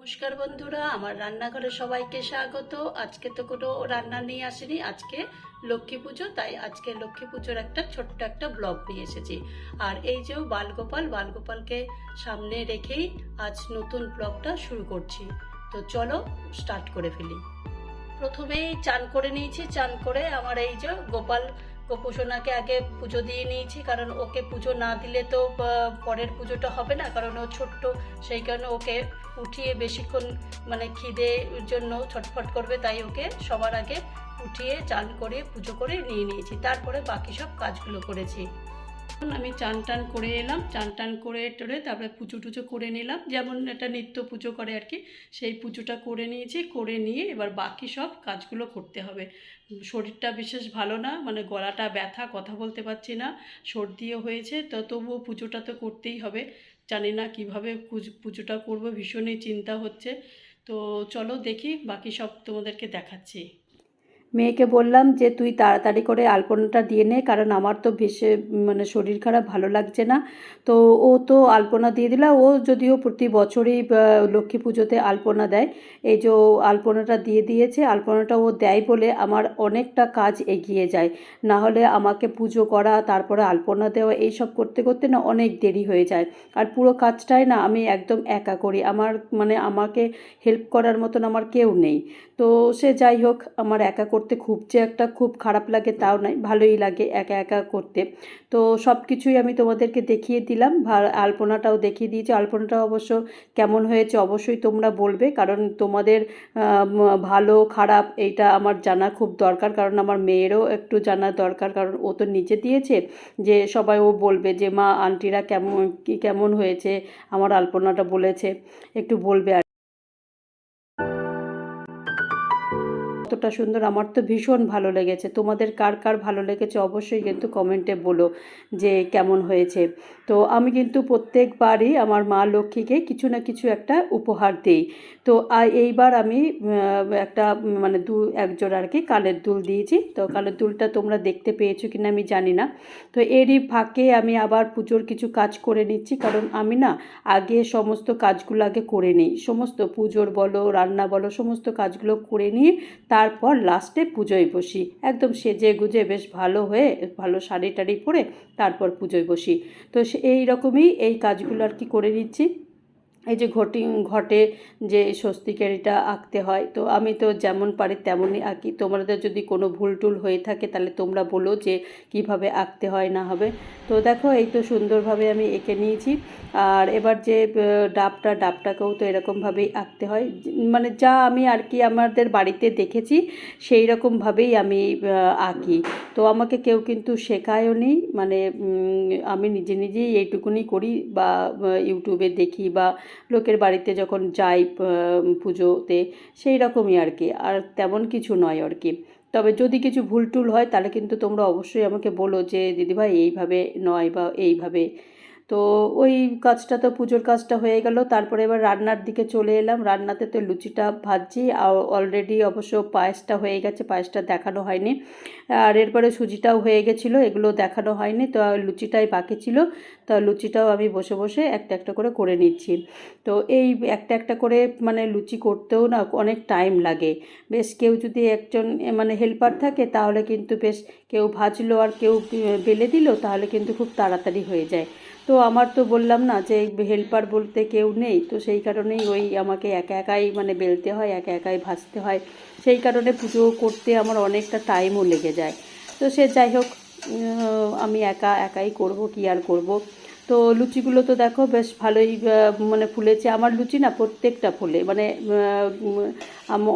নমস্কার বন্ধুরা, আমার রান্নাঘরে সবাইকে স্বাগত। আজকে তো কোনো রান্না নিয়ে আসেনি, আজকে লক্ষ্মী পুজো, তাই আজকে লক্ষ্মী পুজোর একটা ছোট্ট একটা ব্লগ নিয়ে এসেছি। আর এই যে বালগোপাল, বালগোপালকে সামনে রেখেই আজ নতুন ব্লগটা শুরু করছি। তো চলো স্টার্ট করে ফেলি। প্রথমেই চান করে নিয়েছি, চান করে আমার এই যে গোপাল গোপোষণাকে আগে পুজো দিয়ে নিয়েছি, কারণ ওকে পুজো না দিলে তো পরের পুজোটা হবে না। কারণ ও ছোট্ট, সেই কারণে ওকে উঠিয়ে বেশিক্ষণ মানে খিদে জন্য ছটফট করবে, তাই ওকে সবার আগে উঠিয়ে চান করে পুজো করে নিয়ে নিয়েছি। তারপরে বাকি সব কাজগুলো করেছি। আমি চান টান করে এলাম, চান টান করে টরে তারপরে পুজো টুজো করে নিলাম। যেমন একটা নিত্য পুজো করে আর কি, সেই পুজোটা করে নিয়েছি, করে নিয়ে এবার বাকি সব কাজগুলো করতে হবে। শরীরটা বিশেষ ভালো না মানে গলাটা ব্যথা, কথা বলতে পারছি না, সর্দিও হয়েছে, তো তবুও পুজোটা তো করতেই হবে। জানি না কীভাবে পুজ- পুজোটা করব, ভীষণই চিন্তা হচ্ছে। তো চলো দেখি, বাকি সব তোমাদেরকে দেখাচ্ছি। মেয়েকে বললাম যে, তুই তাড়াতাড়ি করে আলপনাটা দিয়ে নে, কারণ আমার তো বেশি মানে শরীর খারাপ, ভালো লাগছে না। তো ও তো আলপনা দিয়ে দিলা। ও যদিও প্রতি বছরই লক্ষ্মী পুজোতে আলপনা দেয়। এই যে আলপনাটা দিয়ে দিয়েছে, আলপনাটা ও দেয় বলে আমার অনেকটা কাজ এগিয়ে যায়। না হলে আমাকে পুজো করা, তারপরে আলপনা দেওয়া, এইসব করতে করতে না অনেক দেরি হয়ে যায়। আর পুরো কাজটাই না আমি একদম একা করি। আমার মানে আমাকে হেল্প করার মতন আমার কেউ নেই। তো সে যাই হোক, আমার একা করতে খুব যে একটা খুব খারাপ লাগে তাও নয় ভালোই লাগে একা একা করতে। তো সব কিছুই আমি তোমাদেরকে দেখিয়ে দিলাম আলপনাটাও দেখিয়ে দিয়েছি। আলপনাটা অবশ্য কেমন হয়েছে অবশ্যই তোমরা বলবে, কারণ তোমাদের ভালো, খারাপ এইটা আমার জানা খুব দরকার, কারণ আমার মেয়েরও একটু জানা দরকার, কারণ ও তো নিজে দিয়েছে যে সবাই ও বলবে যে, মা, আন্টিরা কেমন, কি কেমন হয়েছে? আমার আলপনাটা বলেছে, একটু বলবে আর কতটা সুন্দর, আমার তো ভীষণ ভালো লেগেছে। তোমাদের কার কার ভালো লেগেছে অবশ্যই কিন্তু কমেন্টে বলো যে কেমন হয়েছে। তো আমি কিন্তু প্রত্যেকবারই আমার মা লক্ষ্মীকে কিছু না কিছু একটা উপহার দিই। তো এইবার আমি একটা মানে দু এক জোড়া আর কি কানের দুল দিয়েছি। তো কানের দুলটা তোমরা দেখতে পেয়েছ কিনা আমি জানি না। তো এরই ফাঁকে আমি আবার পুজোর কিছু কাজ করে নিচ্ছি। কারণ আমি না আগে সমস্ত কাজগুলো আগে করে নিই। সমস্ত পুজোর বলো, রান্না বলো, সমস্ত কাজগুলো করে নিয়ে তারপর লাস্টে পুজোয় বসি। একদম সেজে গুজে বেশ ভালো হয়ে ভালো শাড়ি টাড়ি পরে তারপর পুজোয় বসি। তো এই রকমই এই কাজগুলো আর কি করে নিচ্ছি। এই যে ঘটি, ঘটে যে স্বস্তিকারিটা আঁকতে হয়, তো আমি তো যেমন পারি তেমনই আঁকি। তোমাদের যদি কোনো ভুল টুল হয়ে থাকে, তাহলে তোমরা বলো যে কীভাবে আঁকতে হয়, না হবে। তো দেখো, এই তো সুন্দরভাবে আমি এঁকে নিয়েছি। আর এবার যে ডাবটা, ডাবটাকেও তো এরকমভাবেই আঁকতে হয়। মানে যা আমি আর কি আমাদের বাড়িতে দেখেছি সেই রকমভাবেই আমি আঁকি। তো আমাকে কেউ কিন্তু শেখায়ও নি মানে আমি নিজে নিজেই এইটুকুনি করি বা ইউটিউবে দেখি বা লোকের বাড়িতে যখন যাই পুজোতে, সেই রকমই আর কি। আর তেমন কিছু নয় আর কি। তবে যদি কিছু ভুল টুল হয়, তাহলে কিন্তু তোমরা অবশ্যই আমাকে বলো যে, দিদিভাই, এইভাবে নয় বা এইভাবে তো ওই কাজটা তো পুজোর কাজটা হয়ে গেল। তারপরে এবার রান্নার দিকে চলে এলাম। রান্নাতে তো লুচিটা ভাজছি। অলরেডি অবশ্য পায়েসটা হয়ে গেছে, পায়েসটা দেখানো হয়নি। আর এরপরে সুজিটাও হয়ে গেছিল, এগুলো দেখানো হয়নি। তো লুচিটাই বাকি ছিল। তো লুচিটাও আমি বসে বসে একটা একটা করে করে নিচ্ছি। তো এই একটা একটা করে মানে লুচি করতেও না অনেক টাইম লাগে। বেশ কেউ যদি একজন মানে হেল্পার থাকে, তাহলে কিন্তু বেশ কেউ ভাজলো আর কেউ বেলে দিল, তাহলে কিন্তু খুব তাড়াতাড়ি হয়ে যায়। তো আমার তো বললাম না যে হেল্পার বলতে কেউ নেই, তো সেই কারণেই ওই আমাকে একা একাই মানে বেলতে হয়, একা একাই ভাজতে হয়। সেই কারণে পুজো করতে আমার অনেকটা টাইমও লেগে যায়। তো সে যাই হোক আমি একা একাই করব, কি আর করব? তো লুচিগুলো তো দেখো বেশ ভালোই মানে ফুলেছে। আমার লুচি না প্রত্যেকটা ফুলে। মানে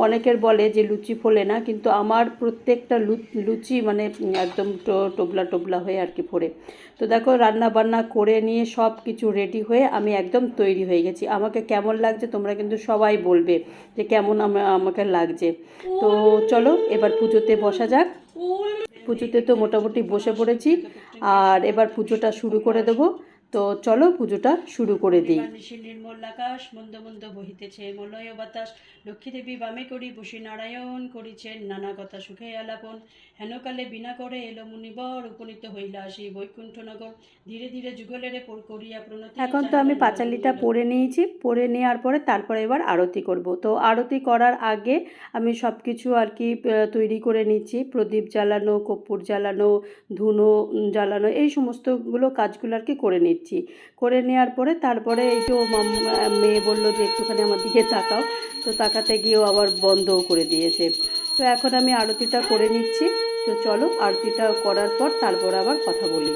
অনেকের বলে যে লুচি ফোলে না, কিন্তু আমার প্রত্যেকটা লুচি মানে একদম টোবলা টোবলা হয়ে আর কি ফোরে তো দেখো রান্না বান্না করে নিয়ে সব কিছু রেডি হয়ে আমি একদম তৈরি হয়ে গেছি। আমাকে কেমন লাগছে তোমরা কিন্তু সবাই বলবে যে কেমন আমাকে লাগছে। তো চলো, এবার পুজোতে বসা যাক। পুজোতে তো মোটামুটি বসে পড়েছি। আর এবার পুজোটা শুরু করে দেবো। তো চলো পুজোটা শুরু করে দিই। নির্মল আকাশ মন্দ মন্দ বহিতেছে মলয় বাতাস লক্ষ্মীদেবী বামে করি বসি নারায়ণ করিছেন নানা কথা সুখে আলাপন। হেনকালে বিনা করে এলো মুনিবর উপনীত হইলা সেই বৈকুণ্ঠনগর। ধীরে ধীরে যুগলেরে করিয়া প্রণতি এখন তো আমি পাঁচালিটা পরে নিয়েছি পরে নেওয়ার পরে তারপরে এবার আরতি করব। তো আরতি করার আগে আমি সব কিছু আর কি তৈরি করে নিচ্ছি। প্রদীপ জ্বালানো কর্পূর জ্বালানো ধুনো জ্বালানো এই সমস্তগুলো কাজগুলো আর কি করে নিচ্ছি। করে নেওয়ার পরে তারপরে এই তো মেয়ে বলল যে একটুখানি আমার দিকে তাকাও। তো তাকাতে গিয়েও আবার বন্ধও করে দিয়েছে। তো এখন আমি আরতিটা করে নিচ্ছি। তো চলো আরতিটা করার পর তারপর আবার কথা বলি।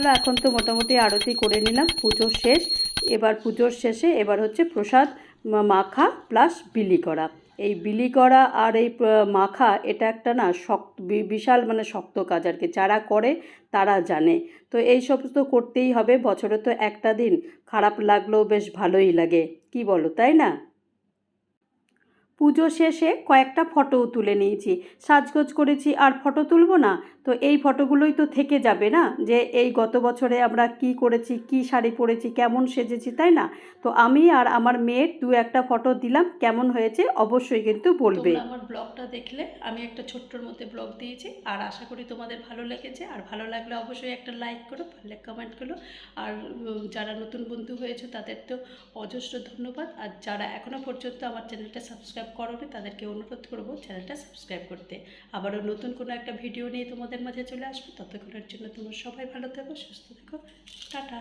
চলো এখন তো মোটামুটি আরতি করে নিলাম, পুজো শেষ। এবার পুজোর শেষে এবার হচ্ছে প্রসাদ মাখা প্লাস বিলি করা। এই বিলি করা আর এই মাখা এটা একটা না শক্ত বিশাল মানে শক্ত কাজ আর কি। যারা করে তারা জানে। তো এই সমস্ত করতেই হবে। বছরে তো একটা দিন খারাপ লাগলেও বেশ ভালোই লাগে। কি বলো, তাই না? পুজো শেষে কয়েকটা ফটোও তুলে নিয়েছি। সাজগোজ করেছি, আর ফটো তুলবো না? তো এই ফটোগুলোই তো থেকে যাবে না? যে এই গত বছরে আমরা কি করেছি, কি শাড়ি পরেছি, কেমন সেজেছি, তাই না? তো আমি আর আমার মেয়ের দু একটা ফটো দিলাম, কেমন হয়েছে অবশ্যই কিন্তু বলবে। আমার ব্লগটা দেখলে, আমি একটা ছোট্টর মধ্যে ব্লগ দিয়েছি, আর আশা করি তোমাদের ভালো লেগেছে। আর ভালো লাগলে অবশ্যই একটা লাইক করো, পারলে কমেন্ট করো। আর যারা নতুন বন্ধু হয়েছে, তাদের তো অজস্র ধন্যবাদ। আর যারা এখনও পর্যন্ত আমার চ্যানেলটা সাবস্ক্রাইব করোনি, তাদেরকে অনুরোধ করব চ্যানেলটা সাবস্ক্রাইব করতে। আবারও নতুন কোনো একটা ভিডিও নিয়ে তোমাদের মাঝে চলে আসব। ততক্ষণের জন্য তোমরা সবাই ভালো থাকো, সুস্থ থেকো। টাটা।